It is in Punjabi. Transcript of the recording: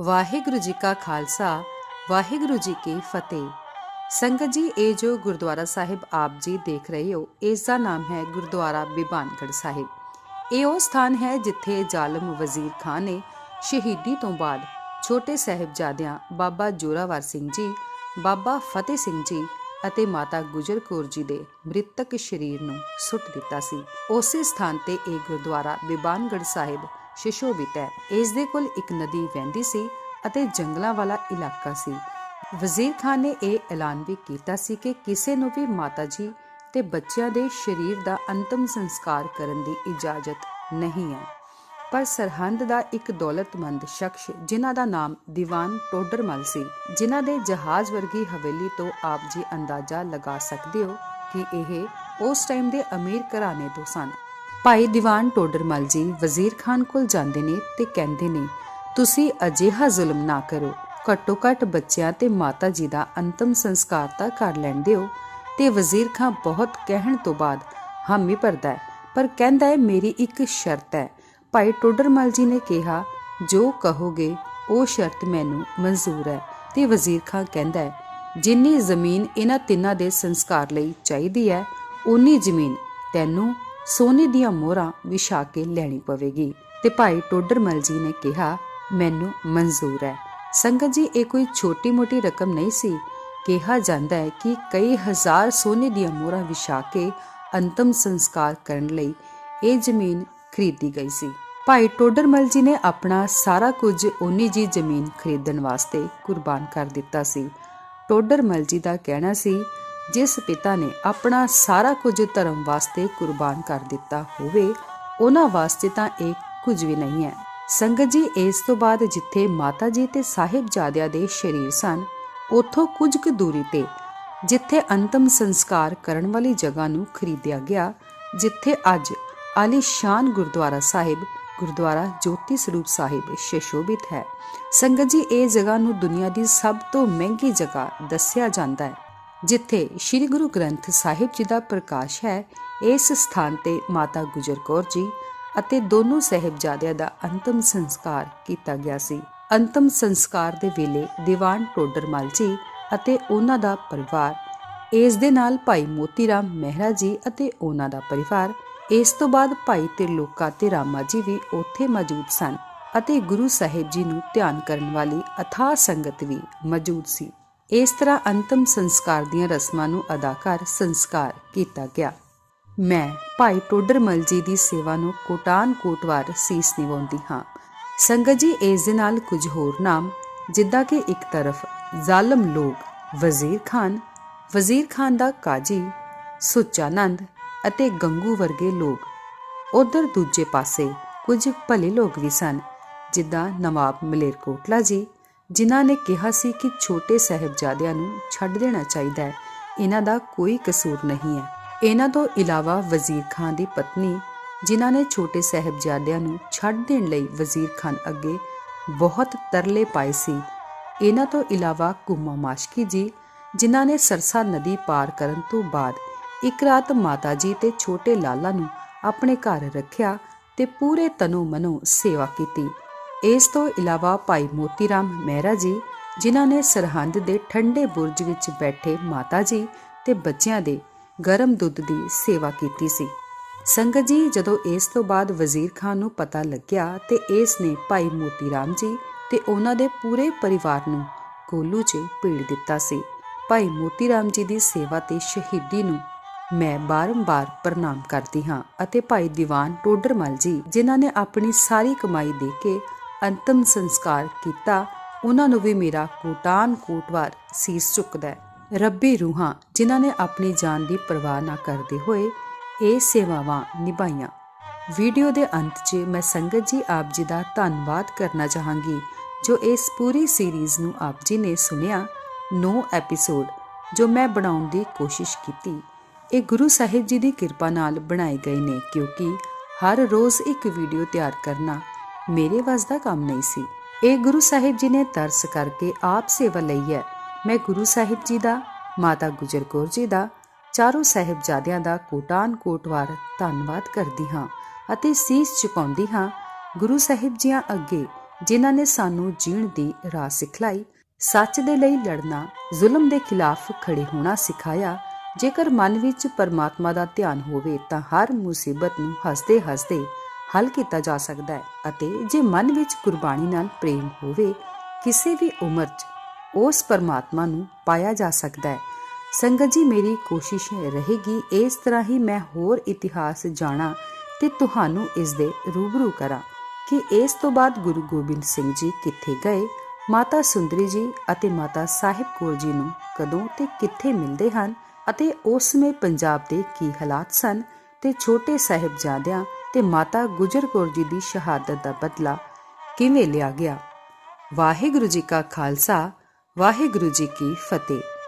ਵਾਹਿਗੁਰੂ ਜੀ ਕਾ ਖਾਲਸਾ, ਵਾਹਿਗੁਰੂ ਜੀ ਕੀ ਫਤਿਹ। ਸੰਗਤ ਜੀ, ਇਹ ਜੋ ਗੁਰਦੁਆਰਾ ਸਾਹਿਬ ਆਪ ਜੀ ਦੇਖ ਰਹੇ ਹੋ, ਇਸ ਦਾ ਨਾਮ ਹੈ ਗੁਰਦੁਆਰਾ ਬਿਬਾਨਗੜ ਸਾਹਿਬ। ਇਹ ਉਹ ਸਥਾਨ ਹੈ ਜਿੱਥੇ ਜ਼ਾਲਮ ਵਜ਼ੀਰ ਖਾਨ ਨੇ ਸ਼ਹੀਦੀ ਤੋਂ ਬਾਅਦ ਛੋਟੇ ਸਾਹਿਬਜ਼ਾਦਿਆਂ ਬਾਬਾ ਜੋਰਾਵਰ ਸਿੰਘ ਜੀ, ਬਾਬਾ ਫਤਿਹ ਸਿੰਘ ਜੀ ਅਤੇ ਮਾਤਾ ਗੁਜਰ ਕੌਰ ਜੀ ਦੇ ਮ੍ਰਿਤਕ ਸ਼ਰੀਰ ਨੂੰ ਸੁੱਟ ਦਿੱਤਾ ਸੀ। ਉਸੇ ਸਥਾਨ ਤੇ ਇਹ ਗੁਰਦੁਆਰਾ ਬਿਬਾਨਗੜ ਸਾਹਿਬ ਸ਼ਿਸ਼ੋਭਿਤ ਹੈ। ਇਸ ਦੇ ਕੋਲ ਇੱਕ ਨਦੀ ਵਹਿੰਦੀ ਸੀ ਅਤੇ ਜੰਗਲਾਂ ਵਾਲਾ ਇਲਾਕਾ ਸੀ। ਵਜ਼ੀਰ ਖਾਨ ਨੇ ਇਹ ਐਲਾਨ ਵੀ ਕੀਤਾ ਸੀ ਕਿ ਕਿਸੇ ਨੂੰ ਵੀ ਮਾਤਾ ਜੀ ਤੇ ਬੱਚਿਆਂ ਦੇ ਸ਼ਰੀਰ ਦਾ ਅੰਤਮ ਸੰਸਕਾਰ ਕਰਨ ਦੀ ਇਜਾਜ਼ਤ ਨਹੀਂ ਹੈ। ਪਰ ਸਰਹੰਦ ਦਾ ਇੱਕ ਦੌਲਤਮੰਦ ਸ਼ਖਸ, ਜਿਨ੍ਹਾਂ ਦਾ ਨਾਮ ਦੀਵਾਨ ਟੋਡਰਮਲ ਸੀ, ਜਿਨ੍ਹਾਂ ਦੇ ਜਹਾਜ਼ ਵਰਗੀ ਹਵੇਲੀ ਤੋਂ ਆਪ ਜੀ ਅੰਦਾਜ਼ਾ ਲਗਾ ਸਕਦੇ ਹੋ ਕਿ ਇਹ ਉਸ ਟਾਈਮ ਦੇ ਅਮੀਰ ਘਰਾਣੇ ਤੋਂ ਸਨ। ਭਾਈ ਦੀਵਾਨ ਟੋਡਰਮਲ ਜੀ ਵਜ਼ੀਰ ਖਾਨ ਕੋਲ ਜਾਂਦੇ ਨੇ ਤੇ ਕਹਿੰਦੇ ਨੇ, ਤੁਸੀਂ ਅਜਿਹਾ ਜ਼ੁਲਮ ਨਾ ਕਰੋ। ਘੱਟੋ ਘੱਟ ਬੱਚਿਆਂ ਤੇ ਮਾਤਾ ਜੀ ਦਾ ਅੰਤਮ ਸੰਸਕਾਰ ਤਾਂ ਕਰ ਲੈਂਦੇ ਹੋ। ਤੇ ਵਜ਼ੀਰ ਖਾਨ ਬਹੁਤ ਕਹਿਣ ਤੋਂ ਬਾਅਦ ਹਾਮੀ ਭਰਦਾ ਹੈ। ਪਰ ਕਹਿੰਦਾ ਹੈ, ਮੇਰੀ ਇੱਕ ਸ਼ਰਤ ਹੈ। ਭਾਈ ਟੋਡਰਮਲ ਜੀ ਨੇ ਕਿਹਾ, ਜੋ ਕਹੋਗੇ, ਉਹ ਸ਼ਰਤ ਮੈਨੂੰ ਮਨਜ਼ੂਰ ਹੈ। ਤੇ ਵਜ਼ੀਰ ਖਾਨ ਕਹਿੰਦਾ ਹੈ, ਜਿੰਨੀ ਜ਼ਮੀਨ ਇਹਨਾਂ ਤਿੰਨਾਂ ਦੇ ਸੰਸਕਾਰ ਲਈ ਚਾਹੀਦੀ ਹੈ ਉਨੀ ਜ਼ਮੀਨ ਤੈਨੂੰ ਸੋਨੇ ਦੀਆਂ ਮੋਹਰਾਂ ਵਿਛਾ ਕੇ ਲੈਣੀ ਪਵੇਗੀ। ਤੇ ਭਾਈ ਟੋਡਰਮਲ ਜੀ ਨੇ ਕਿਹਾ, ਮੈਨੂੰ ਮਨਜ਼ੂਰ ਹੈ। ਸੰਗਤ ਜੀ, ਇਹ ਕੋਈ ਛੋਟੀ-ਮੋਟੀ ਰਕਮ ਨਹੀਂ ਸੀ। ਕਿਹਾ ਜਾਂਦਾ ਹੈ ਕਿ ਕਈ ਹਜ਼ਾਰ ਸੋਨੇ ਦੀਆਂ ਮੋਹਰਾਂ ਵਿਛਾ ਕੇ ਅੰਤਮ ਸੰਸਕਾਰ ਕਰਨ ਲਈ ਇਹ ਜ਼ਮੀਨ ਖਰੀਦੀ ਗਈ ਸੀ। ਭਾਈ ਟੋਡਰਮਲ ਜੀ ਨੇ ਆਪਣਾ ਸਾਰਾ ਕੁਝ ਉਨੀ ਜੀ ਜ਼ਮੀਨ ਖਰੀਦਣ ਵਾਸਤੇ ਕੁਰਬਾਨ ਕਰ ਦਿੱਤਾ ਸੀ। ਟੋਡਰਮਲ ਜੀ ਦਾ ਕਹਿਣਾ ਸੀ ਜਿਸ ਪਿਤਾ ਨੇ ਆਪਣਾ ਸਾਰਾ ਕੁਝ ਧਰਮ ਵਾਸਤੇ ਕੁਰਬਾਨ ਕਰ ਦਿੱਤਾ ਹੋਵੇ, ਉਹਨਾਂ ਵਾਸਤੇ ਤਾਂ ਇਹ ਕੁਝ ਵੀ ਨਹੀਂ ਹੈ। ਸੰਗਤ ਜੀ, ਇਸ ਤੋਂ ਬਾਅਦ ਜਿੱਥੇ ਮਾਤਾ ਜੀ ਤੇ ਸਾਹਿਬਜ਼ਾਦਿਆਂ ਦੇ ਸ਼ਰੀਰ ਸਨ, ਉੱਥੋਂ ਕੁਝ ਕੁ ਦੂਰੀ ਤੇ, ਜਿੱਥੇ ਅੰਤਮ ਸੰਸਕਾਰ ਕਰਨ ਵਾਲੀ ਜਗ੍ਹਾ ਨੂੰ ਖਰੀਦਿਆ ਗਿਆ, ਜਿੱਥੇ ਅੱਜ ਆਲੀਸ਼ਾਨ ਗੁਰਦੁਆਰਾ ਸਾਹਿਬ, ਗੁਰਦੁਆਰਾ ਜੋਤੀ ਸਰੂਪ ਸਾਹਿਬ ਸ਼ਿਸ਼ੋਭਿਤ ਹੈ। ਸੰਗਤ ਜੀ, ਇਹ ਜਗ੍ਹਾ ਨੂੰ ਦੁਨੀਆ ਦੀ ਸਭ ਤੋਂ ਮਹਿੰਗੀ ਜਗ੍ਹਾ ਦੱਸਿਆ ਜਾਂਦਾ ਹੈ। ਜਿੱਥੇ ਸ੍ਰੀ ਗੁਰੂ ਗ੍ਰੰਥ ਸਾਹਿਬ ਜੀ ਦਾ ਪ੍ਰਕਾਸ਼ ਹੈ, ਇਸ ਸਥਾਨ ਤੇ ਮਾਤਾ ਗੁਜਰ ਕੌਰ ਜੀ ਅਤੇ ਦੋਨੋਂ ਸਹਿਬਜ਼ਾਦਿਆਂ ਦਾ ਅੰਤਮ ਸੰਸਕਾਰ ਕੀਤਾ ਗਿਆ ਸੀ। ਅੰਤਮ ਸੰਸਕਾਰ ਦੇ ਵੇਲੇ ਦੀਵਾਨ ਟੋਡਰਮਲ ਜੀ ਅਤੇ ਉਹਨਾਂ ਦਾ ਪਰਿਵਾਰ, ਇਸ ਦੇ ਨਾਲ ਭਾਈ ਮੋਤੀ ਰਾਮ ਮਹਿਰਾ ਜੀ ਅਤੇ ਉਹਨਾਂ ਦਾ ਪਰਿਵਾਰ, ਇਸ ਤੋਂ ਬਾਅਦ ਭਾਈ ਤਿਰਲੋਕਾ ਤੇ ਰਾਮਾ ਜੀ ਵੀ ਉੱਥੇ ਮੌਜੂਦ ਸਨ ਅਤੇ ਗੁਰੂ ਸਾਹਿਬ ਜੀ ਨੂੰ ਧਿਆਨ ਕਰਨ ਵਾਲੀ ਅਥਾਹ ਸੰਗਤ ਵੀ ਮੌਜੂਦ ਸੀ। ਇਸ ਤਰ੍ਹਾਂ ਅੰਤਮ ਸੰਸਕਾਰ ਦੀਆਂ ਰਸਮਾਂ ਨੂੰ ਅਦਾ ਕਰ ਸੰਸਕਾਰ ਕੀਤਾ ਗਿਆ। ਮੈਂ ਭਾਈ ਟੋਡਰਮਲ ਜੀ ਦੀ ਸੇਵਾ ਨੂੰ ਕੋਟਾਨ ਕੋਟਵਾਰ ਸੀਸ ਨਿਵਾਉਂਦੀ ਹਾਂ। ਸੰਗਤ ਜੀ, ਇਸ ਦੇ ਨਾਲ ਕੁਝ ਹੋਰ ਨਾਮ, ਜਿੱਦਾਂ ਕਿ ਇੱਕ ਤਰਫ ਜ਼ਾਲਮ ਲੋਕ ਵਜ਼ੀਰ ਖਾਨ ਵਜ਼ੀਰ ਖਾਨ ਦਾ ਕਾਜੀ ਸੁਚਾਨੰਦ ਅਤੇ ਗੰਗੂ ਵਰਗੇ ਲੋਕ। ਉਧਰ ਦੂਜੇ ਪਾਸੇ ਕੁਝ ਭਲੇ ਲੋਕ ਵੀ ਸਨ, ਜਿੱਦਾਂ ਨਵਾਬ ਮਲੇਰਕੋਟਲਾ ਜੀ ਜਿਨ੍ਹਾਂ ਨੇ ਕਿਹਾ ਸੀ ਕਿ ਛੋਟੇ ਸਹਿਬਜ਼ਾਦਿਆਂ ਨੂੰ ਛੱਡ ਦੇਣਾ ਚਾਹੀਦਾ ਹੈ। ਇਹਨਾਂ ਦਾ ਕੋਈ ਕਸੂਰ ਨਹੀਂ ਹੈ। ਇਹਨਾਂ ਤੋਂ ਇਲਾਵਾ ਵਜ਼ੀਰ ਖਾਨ ਦੀ ਪਤਨੀ, ਜਿਨ੍ਹਾਂ ਨੇ ਛੋਟੇ ਸਹਿਬਜ਼ਾਦਿਆਂ ਨੂੰ ਛੱਡ ਦੇਣ ਲਈ ਵਜ਼ੀਰ ਖਾਨ ਅੱਗੇ ਬਹੁਤ ਤਰਲੇ ਪਾਏ ਸੀ। ਇਹਨਾਂ ਤੋਂ ਇਲਾਵਾ ਕੁਮਾ ਮਾਸ਼ਕੀ ਜੀ, ਜਿਨ੍ਹਾਂ ਨੇ ਸਰਸਾ ਨਦੀ ਪਾਰ ਕਰਨ ਤੋਂ ਬਾਅਦ ਇੱਕ ਰਾਤ ਮਾਤਾ ਜੀ ਤੇ ਛੋਟੇ ਲਾਲਾ ਨੂੰ ਆਪਣੇ ਘਰ ਰੱਖਿਆ ਤੇ ਪੂਰੇ ਤਨੋ ਮਨੋ ਸੇਵਾ ਕੀਤੀ। ਇਸ ਤੋਂ ਇਲਾਵਾ ਭਾਈ ਮੋਤੀ ਰਾਮ ਮਹਿਰਾ ਜੀ, ਜਿਨ੍ਹਾਂ ਨੇ ਸਰਹੰਦ ਦੇ ਠੰਡੇ ਬੁਰਜ ਵਿੱਚ ਬੈਠੇ ਮਾਤਾ ਜੀ ਤੇ ਬੱਚਿਆਂ ਦੇ ਗਰਮ ਦੁੱਧ ਦੀ ਸੇਵਾ ਕੀਤੀ ਸੀ। ਸੰਗਤ ਜੀ, ਜਦੋਂ ਇਸ ਤੋਂ ਬਾਅਦ ਵਜ਼ੀਰ ਖਾਨ ਨੂੰ ਪਤਾ ਲੱਗਿਆ ਤੇ ਇਸ ਨੇ ਭਾਈ ਮੋਤੀ ਰਾਮ ਜੀ ਤੇ ਉਹਨਾਂ ਦੇ ਪੂਰੇ ਪਰਿਵਾਰ ਨੂੰ ਕੋਲੂ 'ਚ ਭੇੜ ਦਿੱਤਾ ਸੀ। ਭਾਈ ਮੋਤੀ ਰਾਮ ਜੀ ਦੀ ਸੇਵਾ ਤੇ ਸ਼ਹੀਦੀ ਨੂੰ ਮੈਂ ਬਾਰੰਬਾਰ ਪ੍ਰਣਾਮ ਕਰਦੀ ਹਾਂ ਅਤੇ ਭਾਈ ਦੀਵਾਨ ਟੋਡਰਮਲ ਜੀ, ਜਿਨ੍ਹਾਂ ਨੇ ਆਪਣੀ ਸਾਰੀ ਕਮਾਈ ਦੇ ਕੇ ਅੰਤਮ ਸੰਸਕਾਰ ਕੀਤਾ, ਉਹਨਾਂ ਨੂੰ ਵੀ ਮੇਰਾ ਕੋਟਾਨ ਕੋਟਵਾਰ ਸੀਸ ਝੁਕਦਾ ਹੈ। ਰੱਬੀ ਰੂਹਾਂ, ਜਿਨ੍ਹਾਂ ਨੇ ਆਪਣੀ ਜਾਨ ਦੀ ਪਰਵਾਹ ਨਾ ਕਰਦੇ ਹੋਏ ਇਹ ਸੇਵਾਵਾਂ ਨਿਭਾਈਆਂ। ਵੀਡੀਓ ਦੇ ਅੰਤ 'ਚ ਮੈਂ ਸੰਗਤ ਜੀ ਆਪ ਜੀ ਦਾ ਧੰਨਵਾਦ ਕਰਨਾ ਚਾਹਾਂਗੀ, ਜੋ ਇਸ ਪੂਰੀ ਸੀਰੀਜ਼ ਨੂੰ ਆਪ ਜੀ ਨੇ ਸੁਣਿਆ 9 ਐਪੀਸੋਡ, ਜੋ ਮੈਂ ਬਣਾਉਣ ਦੀ ਕੋਸ਼ਿਸ਼ ਕੀਤੀ। ਇਹ ਗੁਰੂ ਸਾਹਿਬ ਜੀ ਦੀ ਕਿਰਪਾ ਨਾਲ ਬਣਾਏ ਗਏ ਨੇ, ਕਿਉਂਕਿ ਹਰ ਰੋਜ਼ ਇੱਕ ਵੀਡੀਓ ਤਿਆਰ ਕਰਨਾ ਮੇਰੇ ਵੱਸ ਦਾ ਕੰਮ ਨਹੀਂ ਸੀ। ਇਹ ਗੁਰੂ ਸਾਹਿਬ ਜੀ ਨੇ ਤਰਸ ਕਰਕੇ ਆਪ ਸੇਵਾ ਲਈ ਹੈ। ਮੈਂ ਗੁਰੂ ਸਾਹਿਬ ਜੀ ਦਾ, ਮਾਤਾ ਗੁਜਰ ਕੌਰ ਜੀ ਦਾ, ਚਾਰੋਂ ਸਹਿਬਜ਼ਾਦਿਆਂ ਦਾ ਕੋਟਾਨ ਕੋਟਵਾਰ ਧੰਨਵਾਦ ਕਰਦੀ ਹਾਂ ਅਤੇ ਸੀਸ ਝੁਕਾਉਂਦੀ ਹਾਂ ਗੁਰੂ ਸਾਹਿਬ ਜੀਆਂ ਅੱਗੇ, ਜਿਨ੍ਹਾਂ ਨੇ ਸਾਨੂੰ ਜੀਣ ਦੀ ਰਾਹ ਸਿਖਲਾਈ, ਸੱਚ ਦੇ ਲਈ ਲੜਨਾ, ਜ਼ੁਲਮ ਦੇ ਖਿਲਾਫ ਖੜੇ ਹੋਣਾ ਸਿਖਾਇਆ, ਜੇਕਰ ਮਨ ਵਿੱਚ ਪਰਮਾਤਮਾ ਦਾ ਧਿਆਨ ਹੋਵੇ ਤਾਂ ਹਰ ਮੁਸੀਬਤ ਨੂੰ ਹੱਸਦੇ ਹੱਸਦੇ ਹੱਲ ਕੀਤਾ ਜਾ ਸਕਦਾ ਹੈ ਅਤੇ ਜੇ ਮਨ ਵਿੱਚ ਕੁਰਬਾਨੀ ਨਾਲ ਪ੍ਰੇਮ ਹੋਵੇ, ਕਿਸੇ ਵੀ ਉਮਰ 'ਚ ਉਸ ਪਰਮਾਤਮਾ ਨੂੰ ਪਾਇਆ ਜਾ ਸਕਦਾ ਹੈ। ਸੰਗਤ ਜੀ, ਮੇਰੀ ਕੋਸ਼ਿਸ਼ ਰਹੇਗੀ ਇਸ ਤਰ੍ਹਾਂ ਹੀ ਮੈਂ ਹੋਰ ਇਤਿਹਾਸ ਜਾਣਾ ਤੇ ਤੁਹਾਨੂੰ ਇਸ ਦੇ ਰੂਬਰੂ ਕਰਾਂ ਕਿ ਇਸ ਤੋਂ ਬਾਅਦ ਗੁਰੂ ਗੋਬਿੰਦ ਸਿੰਘ ਜੀ ਕਿੱਥੇ ਗਏ, ਮਾਤਾ ਸੁੰਦਰੀ ਜੀ ਅਤੇ ਮਾਤਾ ਸਾਹਿਬ ਕੌਰ ਜੀ ਨੂੰ ਕਦੋਂ ਤੇ ਕਿੱਥੇ ਮਿਲਦੇ ਹਨ ਅਤੇ ਉਸ ਸਮੇਂ ਪੰਜਾਬ ਦੇ ਕੀ ਹਾਲਾਤ ਸਨ ਤੇ ਛੋਟੇ ਸਾਹਿਬਜ਼ਾਦਿਆਂ ਤੇ ਮਾਤਾ ਗੁਜਰ ਕੌਰ ਜੀ ਦੀ ਸ਼ਹਾਦਤ ਦਾ ਬਦਲਾ ਕਿਵੇਂ ਲਿਆ ਗਿਆ? ਵਾਹਿਗੁਰੂ ਜੀ ਕਾ ਖਾਲਸਾ, ਵਾਹਿਗੁਰੂ ਜੀ ਕੀ ਫਤਿਹ।